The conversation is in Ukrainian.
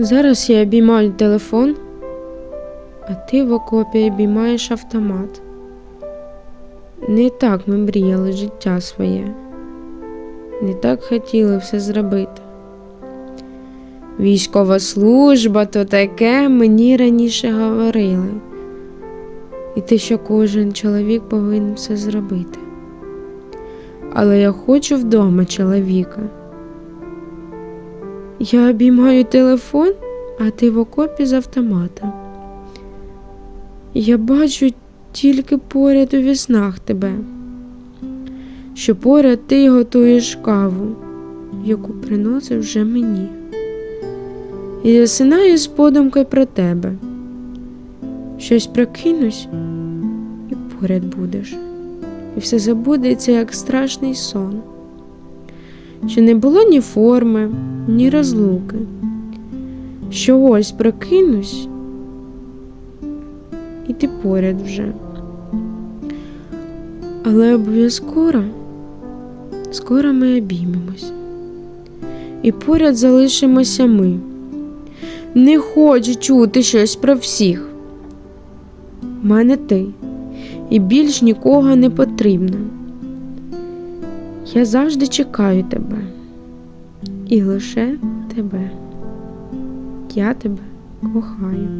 Зараз я обіймаю телефон, а ти в окопі обіймаєш автомат. Не так ми мріяли життя своє, не так хотіли все зробити. Військова служба то таке мені раніше говорили. І те, що кожен чоловік повинен все зробити. Але я хочу вдома чоловіка. Я обіймаю телефон, а ти в окопі з автомата. Я бачу тільки поряд у віснах тебе, що поряд ти готуєш каву, яку приносив вже мені. І засинаю з подумкою про тебе. Щось прокинусь і поряд будеш, і все забудеться, як страшний сон. Що не було ні форми, ні розлуки. Що ось прокинусь, і ти поряд вже. Але обов'язково скоро ми обіймемось. І поряд залишимося ми. Не хочу чути щось про всіх. У мене ти, і більш нікого не потрібно. Я завжди чекаю тебе, і лише тебе. Я тебе кохаю.